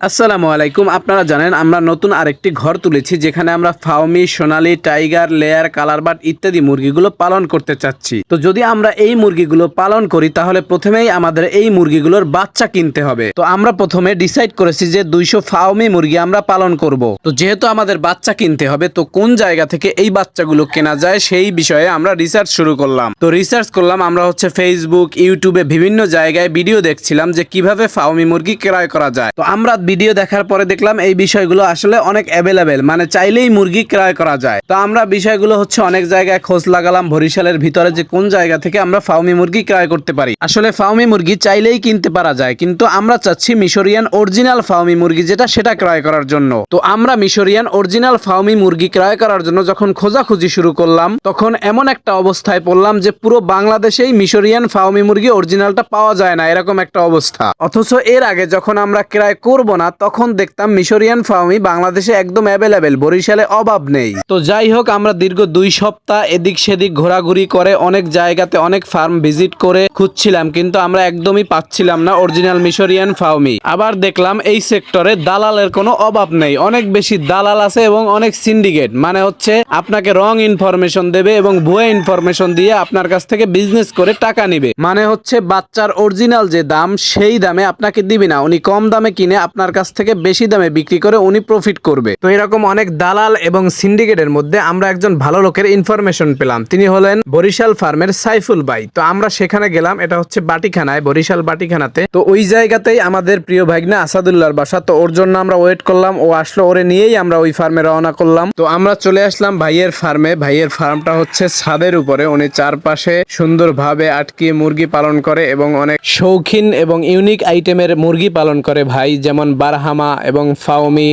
আসসালামু আলাইকুম। আপনারা জানেন আমরা নতুন আরেকটি ঘর তুলেছি যেখানে আমরা ফাউমি সোনালি, টাইগার, লেয়ার কালারবাট ইত্যাদি মুরগিগুলো পালন করতে চাচ্ছি। তো যদি আমরা এই মুরগিগুলো পালন করি, তাহলে প্রথমেই আমাদের এই মুরগিগুলোর বাচ্চা কিনতে হবে। তো আমরা প্রথমে ডিসাইড করেছি যে দুইশো ফাউমি মুরগি আমরা পালন করব। তো যেহেতু আমাদের বাচ্চা কিনতে হবে, তো কোন জায়গা থেকে এই বাচ্চাগুলো কেনা যায় সেই বিষয়ে আমরা রিসার্চ শুরু করলাম। তো রিসার্চ করলাম, আমরা হচ্ছে ফেসবুক ইউটিউবে বিভিন্ন জায়গায় ভিডিও দেখছিলাম যে কীভাবে ফাউমি মুরগি ক্রয় করা যায়। তো আমরা ভিডিও দেখার পরে দেখলাম এই বিষয়গুলো আসলে অনেক অ্যাভেলেবেল মানে চাইলেই মুরগি ক্রয় করা যায়। তো আমরা বিষয়গুলো হচ্ছে অনেক জায়গায় খোঁজ লাগালাম, বরিশালের ভিতরে যে কোন জায়গা থেকে আমরা ফাউমি মুরগি ক্রয় করতে পারি। আসলে ফাউমি মুরগি চাইলেই কিনতে পারা যায়, কিন্তু আমরা চাচ্ছি মিশরিয়ান অরিজিনাল ফাউমি মুরগি যেটা, সেটা ক্রয় করার জন্য। তো আমরা মিশরিয়ান অরিজিনাল ফাউমি মুরগি ক্রয় করার জন্য যখন খোঁজাখুঁজি শুরু করলাম, তখন এমন একটা অবস্থায় পড়লাম যে পুরো বাংলাদেশেই মিশরিয়ান ফাউমি মুরগি অরিজিনালটা পাওয়া যায় না, এরকম একটা অবস্থা। অথচ এর আগে যখন আমরা ক্রয় করব না, তখন দেখতাম মিশরিয়ান ফাউমি বাংলাদেশে একদম অ্যাভেলেবেল বরিশালে অভাব নেই। তো যাই হোক, আমরা দীর্ঘ দুই সপ্তাহ এদিক সেদিক ঘোরাঘুরি করে অনেক জায়গাতে অনেক ফার্ম ভিজিট করে খুঁজছিলাম, কিন্তু আমরা একদমই পাচ্ছিলাম না অরিজিনাল মিশরিয়ান ফাউমি আবার দেখলাম এই সেক্টরে দালালের কোনো অভাব নেই, অনেক বেশি দালাল আছে এবং অনেক সিন্ডিকেট মানে হচ্ছে আপনাকে রং ইনফরমেশন দেবে এবং ভুয়া ইনফরমেশন দিয়ে আপনার কাছ থেকে বিজনেস করে টাকা নিবে। মানে হচ্ছে বাচ্চার অরিজিনাল যে দাম, সেই দামে আপনাকে দিবে না, উনি কম দামে কিনে আপনার কাছ থেকে বেশি দামে বিক্রি করে উনি প্রফিট করবে। তো এরকম অনেক দালাল এবং সিন্ডিকেটের মধ্যে আমরা একজন ভালো লোকের ইনফরমেশন পেলাম। তিনি হলেন বরিশাল ফার্মের সাইফুল ভাই। তো আমরা সেখানে গেলাম, এটা হচ্ছে বাটিখানায়, বরিশাল বাটিখানাতে। তো ওই জায়গাতেই আমাদের প্রিয় ভাইগনা আসাদুল্লাহর বাসা। তো ওর জন্য আমরা ওয়েট করলাম, ও আসলো, ওরে নিয়েই আমরা ওই ফার্মে রওনা করলাম। তো আমরা চলে আসলাম ভাইয়ের ফার্মে। ভাইয়ের ফার্মটা হচ্ছে ছাদের উপরে। উনি চারপাশে সুন্দরভাবে আটকিয়ে মুরগি পালন করে এবং অনেক শৌখিন এবং ইউনিক আইটেমের মুরগি পালন করে ভাই। যেমন বারহামা এবং ফাওমি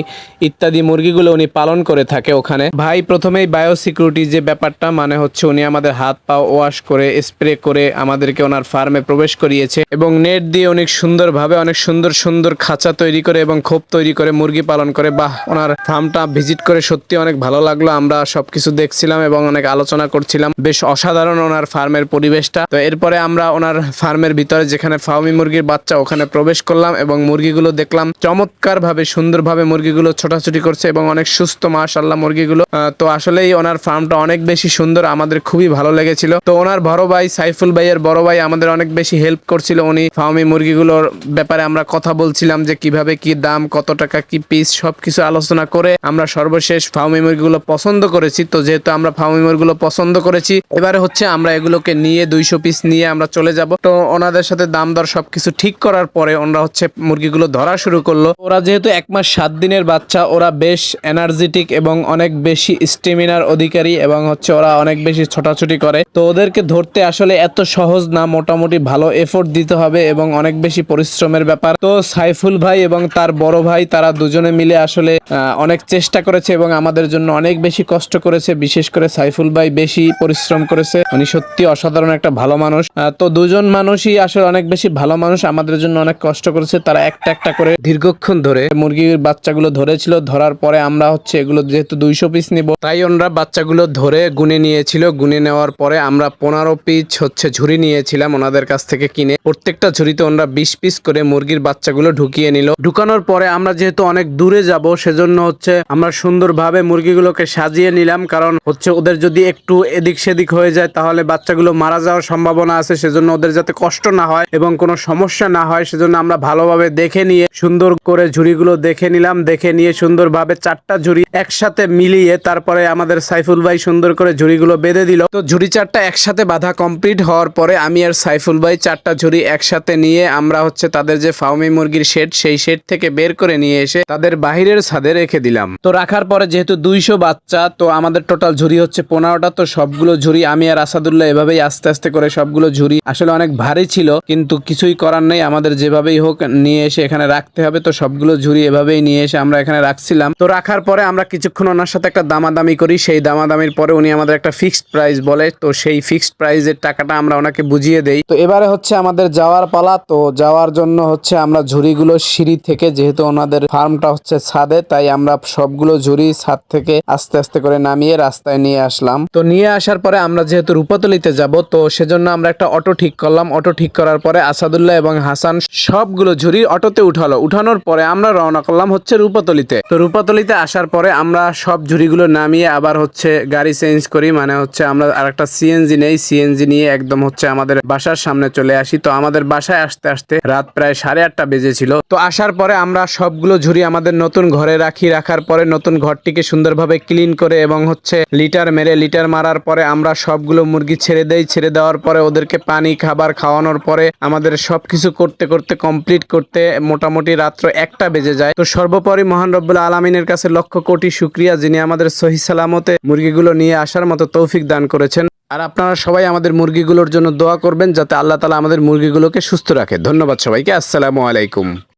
ইত্যাদি মুরগিগুলো উনি পালন করে থাকে ওখানে। ভাই, প্রথমেই বায়োসিকিউরিটি যে ব্যাপারটা মানে হচ্ছে উনি আমাদের হাত পা ওয়াশ করে স্প্রে করে আমাদেরকে ওনার ফার্মে প্রবেশ করিয়েছে এবং নেট দিয়ে অনেক সুন্দরভাবে অনেক সুন্দর সুন্দর খাঁচা তৈরি করে এবং খোপ তৈরি করে মুরগি পালন করে। বাহ, ওনার ফার্মটা ভিজিট করে সত্যি অনেক ভালো লাগল। আমরা সবকিছু দেখছিলাম এবং অনেক আলোচনা করছিলাম। বেশ অসাধারণ ওনার ফার্মের পরিবেশটা। তো এরপরে আমরা ওনার ফার্মের ভিতরে যেখানে ফার্মি মুরগির বাচ্চা ওখানে প্রবেশ করলাম এবং মুরগিগুলো দেখলাম। চমৎকার ভাবে সুন্দরভাবে মুরগিগুলো ছোটাছুটি করছে এবং অনেক সুস্থ মাশাল্লাহ মুরগিগুলো। তো আসলেই ওনার ফার্মটা অনেক বেশি সুন্দর, আমাদের খুবই ভালো লেগেছিল। তো ওনার বড় ভাই সাইফুল ভাইয়ের বড় ভাই আমাদের অনেক বেশি হেল্প করছিল। উনি ফার্মি মুরগিগুলোর ব্যাপারে আমরা কথা বলছিলাম যে কীভাবে কি দাম, কত টাকা, কি পিস সবকিছু আলোচনা করে আমরা সর্বশেষ ফার্মি মুরগিগুলো পছন্দ করেছি। তো যেহেতু আমরা ফার্মি মুরগিগুলো পছন্দ করেছি, এবারে হচ্ছে আমরা এগুলোকে নিয়ে দুইশো পিস নিয়ে আমরা চলে যাব। তো ওনাদের সাথে দাম দর সবকিছু ঠিক করার পরে ওনারা হচ্ছে মুরগিগুলো ধরা শুরু করল। ওরা যেহেতু এক মাস সাত দিনের বাচ্চা, ওরা বেশ এনার্জেটিক এবং অনেক বেশি স্টেমিনার অধিকারী এবং হচ্ছে ওরা অনেক বেশি ছোটাছুটি করে। তো ওদেরকে ধরতে আসলে এত সহজ না, মোটামুটি ভালো এফোর্ট দিতে হবে এবং অনেক বেশি পরিশ্রমের ব্যাপার। তো সাইফুল ভাই এবং তার বড় ভাই, তারা দুজনে মিলে আসলে অনেক চেষ্টা করেছে এবং আমাদের জন্য অনেক বেশি কষ্ট করেছে। বিশেষ করে সাইফুল ভাই বেশি পরিশ্রম করেছে। উনি সত্যি অসাধারণ একটা ভালো মানুষ। তো দুজন মানুষই আসলে অনেক বেশি ভালো মানুষ। আমাদের জন্য অনেক কষ্ট করেছে। তারা একটা একটা করে দীর্ঘক্ষণ ধরে মুরগির বাচ্চাগুলো ধরেছিল, ধরার পরে আমরা হচ্ছে এগুলো যেহেতু দুইশো পিস নিব। তাই ওনারা বাচ্চাগুলো ধরে গুনে নিয়েছিল। গুনে নেওয়ার পরে আমরা পনেরো পিস হচ্ছে ঝুড়ি নিয়েছিলাম ওনাদের কাছ থেকে কিনে। প্রত্যেকটা ঝুড়িতে ওনারা বিশ পিস করে মুরগির বাচ্চাগুলো ঢুকিয়ে নিল। ঢুকানোর পরে আমরা যেহেতু অনেক দূরে যাব, সেজন্য হচ্ছে আমরা সুন্দরভাবে মুরগিগুলোকে সাজিয়ে নিলাম। কারণ হচ্ছে ওদের যদি একটু এদিক সেদিক হয়ে যায়, তাহলে বাচ্চাগুলো মারা যাওয়ার সম্ভাবনা আছে। সেজন্য ওদের যাতে কষ্ট না হয় এবং কোনো সমস্যা না হয়, সেজন্য আমরা ভালোভাবে দেখে নিয়ে সুন্দর করে ঝুড়িগুলো দেখে নিলাম, দেখে নিয়ে সুন্দরভাবে চারটা ঝুড়ি একসাথে মিলিয়ে তারপরে আমাদের সাইফুল ভাই সুন্দর করে ঝুড়িগুলো বেঁধে দিল। তো ঝুড়ি চারটা একসাথে বাঁধা কমপ্লিট হওয়ার পরে আমি আর সাইফুল ভাই চারটা ঝুড়ি একসাথে নিয়ে আমরা হচ্ছে তাদের যে ফাউমি মুরগির শেড, সেই শেড থেকে বের করে নিয়ে এসে তাদের বাহিরের ছাদে রেখে দিলাম। তো রাখার পরে যেহেতু দুইশো বাচ্চা, তো আমাদের টোটাল ঝুড়ি হচ্ছে পনেরোটা, তো সবগুলো ঝুড়ি আমি আর আসাদুল্লাহ এভাবেই আস্তে আস্তে করে সবগুলো ঝুড়ি, আসলে অনেক ভারী ছিল, কিন্তু কিছুই করার নেই, আমাদের যেভাবেই হোক নিয়ে এসে এখানে রাখতে হবে। তো সবগুলো ঝুড়ি এভাবেই নিয়ে এসে আমরা এখানে রাখছিলাম। তো রাখার পরে আমরা কিছুক্ষণ ওনার সাথে একটা দামাদামি করি। সেই দামাদামির পরে উনি আমাদের একটা ফিক্সড প্রাইস বলে। তো সেই ফিক্সড প্রাইসের টাকাটা আমরা ওনাকে বুঝিয়ে দেই। তো এবারে হচ্ছে আমাদের যাওয়ার পালা। তো যাওয়ার জন্য হচ্ছে আমরা ঝুড়িগুলো সিঁড়ি থেকে, যেহেতু ওনাদের ফার্মটা হচ্ছে ছাদে, তাই আমরা সবগুলো ঝুড়ি ছাদ থেকে আস্তে আস্তে করে নামিয়ে রাস্তায় নিয়ে আসলাম। তো নিয়ে আসার পরে আমরা যেহেতু রূপাতলিতে যাব, তো সেজন্য আমরা একটা অটো ঠিক করলাম। অটো ঠিক করার পরে আসাদুল্লাহ এবং হাসান সবগুলো ঝুড়ি অটোতে উঠালো। উঠানোর খাওয়ানোর পরে আমরা রওনা করলাম হচ্ছে রূপাতলিতে। তো রূপাতলিতে আসার পরে আমরা সব ঝুড়িগুলো নামিয়ে আবার হচ্ছে গাড়ি চেঞ্জ করি মানে হচ্ছে আমরা আরেকটা সিএনজি নেই। সিএনজি নিয়ে একদম হচ্ছে আমাদের বাসার সামনে চলে আসি। তো আমাদের বাসায় আসতে আসতে রাত প্রায় সাড়ে আটটা বেজেছিল। তো আসার পরে আমরা সবগুলো ঝুড়ি আমাদের নতুন ঘরে রাখি। রাখার পরে নতুন ঘরটিকে সুন্দরভাবে ক্লিন করে এবং হচ্ছে লিটার মেরে লিটার মারার পরে আমরা সবগুলো মুরগি ছেড়ে দেই। ছেড়ে দেওয়ার পরে ওদেরকে পানি, খাবার খাওয়ানোর পরে আমাদের সবকিছু করতে করতে কমপ্লিট করতে মোটামুটি রাত্র একটা বেজে যায়। তো সর্বোপরি মহান রব্বুল আলমিনের কাছে লক্ষ কোটি শুক্রিয়া, যিনি আমাদের সহি সালামতে মুরগিগুলো নিয়ে আসার মতো তৌফিক দান করেছেন। আর আপনারা সবাই আমাদের মুরগিগুলোর জন্য দোয়া করবেন, যাতে আল্লাহ তালা আমাদের মুরগিগুলোকে সুস্থ রাখে। ধন্যবাদ সবাইকে। আসসালামু আলাইকুম।